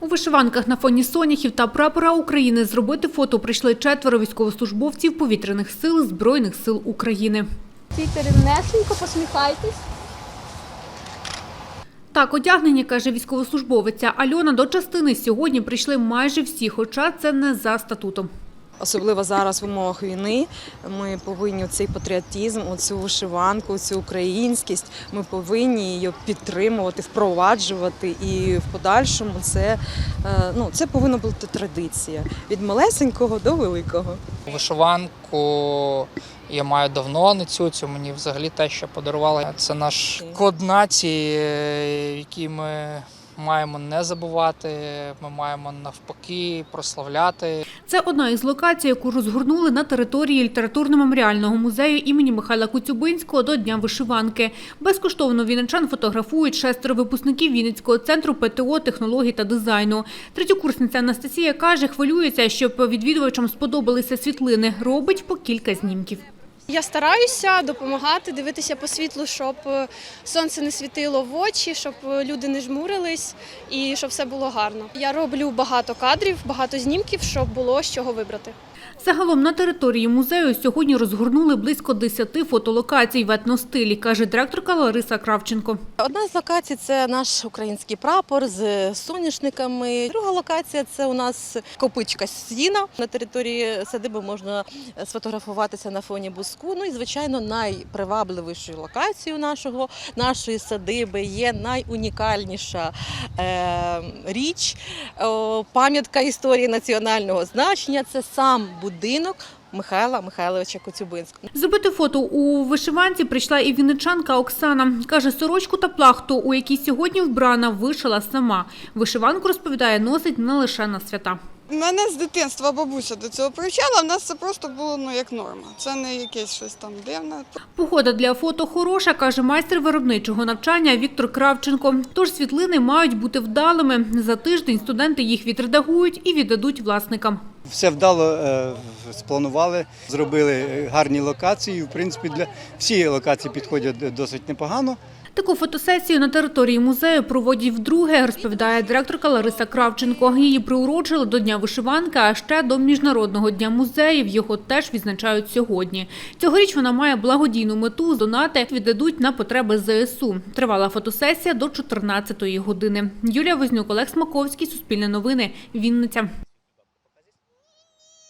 У вишиванках на фоні соняхів та прапора України зробити фото прийшли четверо військовослужбовців повітряних сил Збройних сил України. Тільки рівнесенько, посміхайтесь. Так, одягнені, каже військовослужбовиця Альона, до частини сьогодні прийшли майже всі, хоча це не за статутом. Особливо зараз в умовах війни ми повинні цей патріотизм, цю вишиванку, цю українськість. Ми повинні її підтримувати, впроваджувати. І в подальшому це, е, ну, це повинна бути традиція від малесенького до великого. Вишиванку я маю давно, не цю, цю мені взагалі те, що подарували. Це наш код нації, е, який ми маємо не забувати. Ми маємо навпаки прославляти. Це одна із локацій, яку розгорнули на території літературно-меморіального музею імені Михайла Коцюбинського до Дня вишиванки. Безкоштовно вінничан фотографують шестеро випускників Вінницького центру ПТО, технологій та дизайну. Третьокурсниця Анастасія каже, хвилюється, щоб відвідувачам сподобалися світлини. Робить по кілька знімків. Я стараюся допомагати, дивитися по світлу, щоб е, сонце не світило в очі, щоб е, люди не жмурились і щоб все було гарно. Я роблю багато кадрів, багато знімків, щоб було з чого вибрати. Загалом на території музею сьогодні розгорнули близько 10 фотолокацій в етностилі, каже директорка Лариса Кравченко. Одна з локацій це наш український прапор з соняшниками. Друга локація це у нас копичка сіна. На території садиби можна сфотографуватися на фоні буску. Ну і звичайно, найпривабливішою локацією нашого нашої садиби є найунікальніша е, річ, пам'ятка історії національного значення. Це сам будинок Михайла Михайловича Коцюбинського. Зробити фото у вишиванці прийшла і вінничанка Оксана. Каже, сорочку та плахту, у якій сьогодні вбрана, вишила сама. Вишиванку, розповідає, носить не лише на свята. Мене з дитинства бабуся до цього привчала, в нас це просто було ну, як норма. Це не якесь щось там дивне. Погода для фото хороша, каже майстер виробничого навчання Віктор Кравченко. Тож світлини мають бути вдалими. За тиждень студенти їх відредагують і віддадуть власникам. Все вдало е, спланували, зробили гарні локації. В принципі, для всі локації підходять досить непогано. Таку фотосесію на території музею проводять вдруге, розповідає директорка Лариса Кравченко. Її приурочили до Дня вишиванки, а ще до Міжнародного дня музеїв. Його теж відзначають сьогодні. Цьогоріч вона має благодійну мету. Донати віддадуть на потреби ЗСУ. Тривала фотосесія до 14-ї години. Юлія Вознюк, Олег Смаковський, Суспільне новини, Вінниця.